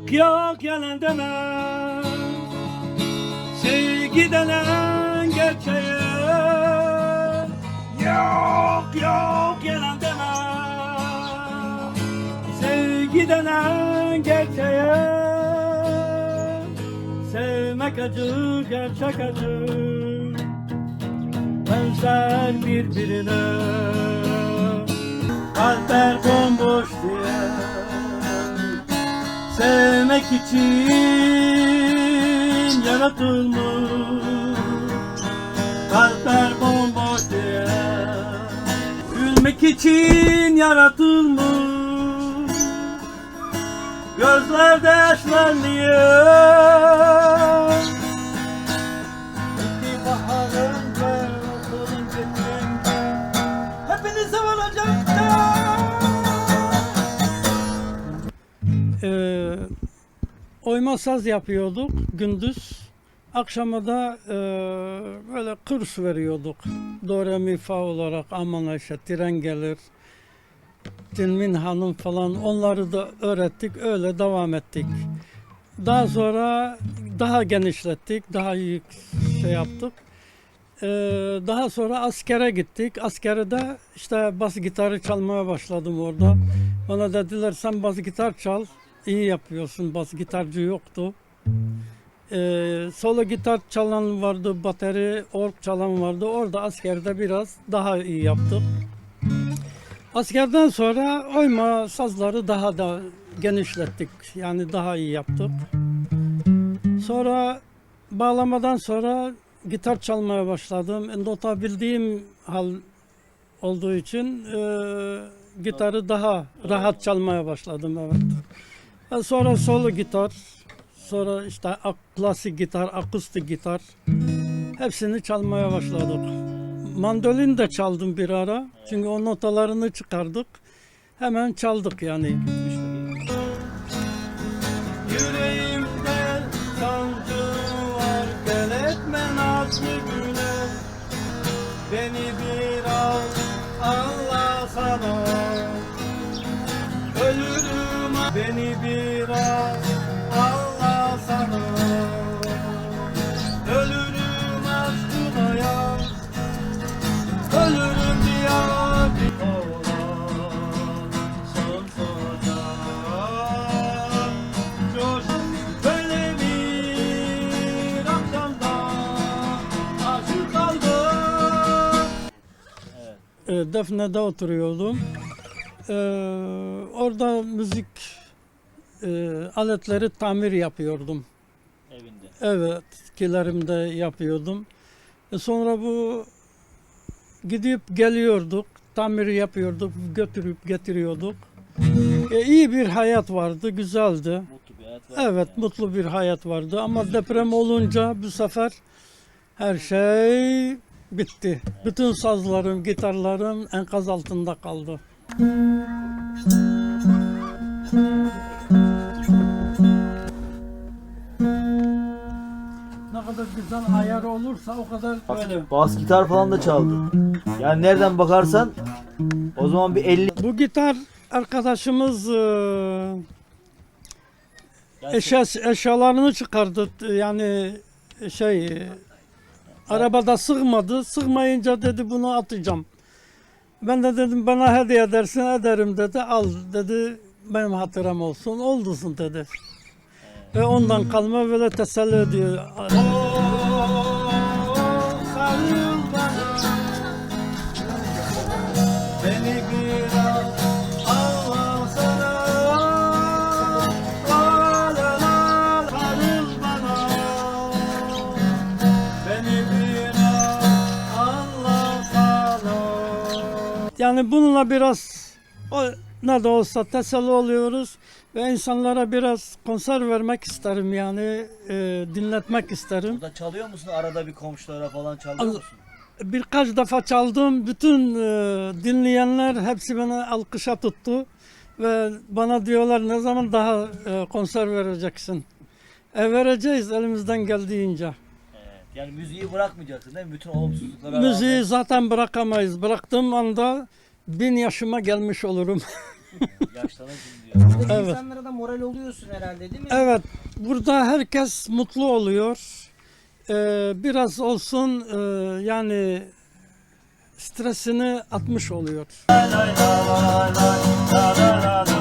Yok yok yalan deme. Sevgi denen gerçeğe. Yok yok yalan deme. Sevgi denen gerçeğe. Sevmek acı gerçek acı. Benzer birbirine. Kalpler bomboş diye için yaratılmış Kalpler bomboş diye Gülmek için yaratılmış Gözlerde yaşlar niye oyma saz yapıyorduk gündüz. Akşama da e, böyle kurs veriyorduk. Do, mi, fa olarak aman Ayşe, tren gelir. Tilmin Hanım falan onları da öğrettik. Öyle devam ettik. Daha sonra daha genişlettik. Daha iyi şey yaptık. Ee, daha sonra askere gittik. Askere de işte bas gitarı çalmaya başladım orada. Bana dediler sen bas gitar çal. İyi yapıyorsun. Bas gitarcı yoktu. Ee, solo gitar çalan vardı, bateri, org çalan vardı. Orada askerde biraz daha iyi yaptık. Askerden sonra oyma sazları daha da genişlettik. Yani daha iyi yaptık. Sonra bağlamadan sonra gitar çalmaya başladım. Nota bildiğim hal olduğu için e, gitarı daha rahat çalmaya başladım evet. Sonra solo gitar, sonra işte klasik gitar, akustik gitar hepsini çalmaya başladık. Mandolin de çaldım bir ara. Çünkü o notalarını çıkardık. Hemen çaldık yani. Yüreğimde sancı var Gel etme nazlı güne Beni biraz beni biraz Allah sana. Ölürüm aşkına ya. Ölürüm diyar sonsuza Coş böyle bir akşamda Aşık kaldım. Defne'de oturuyordum. E, orada müzik e, aletleri tamir yapıyordum. evinde. Evet, kilerimde yapıyordum. E, sonra bu gidip geliyorduk, tamir yapıyorduk, götürüp getiriyorduk. E, iyi bir hayat vardı, güzeldi. Mutlu bir hayat var. Evet, yani. mutlu bir hayat vardı ama deprem olunca bu sefer her şey bitti. Bütün sazlarım, gitarlarım enkaz altında kaldı. Kadar güzel ayar olursa o kadar böyle. Bas gitar falan da çaldı. Yani nereden bakarsan o zaman bir 50 Bu gitar arkadaşımız eee eşya, eşyalarını çıkardı. Yani şey e, arabada sığmadı. Sığmayınca dedi bunu atacağım. Ben de dedim bana hediye edersin ederim dedi. Al dedi benim hatıram olsun. Oldusun dedi. Ve ondan kalma böyle teselli ediyor. Yani bununla biraz o, ne de olsa teselli oluyoruz ve insanlara biraz konser vermek isterim yani e, dinletmek isterim. Burada çalıyor musun arada bir komşulara falan çalıyor Al- musun? Birkaç defa çaldım. Bütün e, dinleyenler hepsi beni alkışa tuttu ve bana diyorlar ne zaman daha e, konser vereceksin? E, vereceğiz elimizden geldiğince. Yani müziği bırakmayacaksın değil mi? Bütün olumsuzluklara Müziği rağmen. zaten bırakamayız. Bıraktığım anda bin yaşıma gelmiş olurum. Diyor. Buradaki Evet. insanlara da moral oluyorsun herhalde değil mi? Evet, burada herkes mutlu oluyor. Ee, biraz olsun e, yani stresini atmış oluyor. Lay la la lay, la la la la.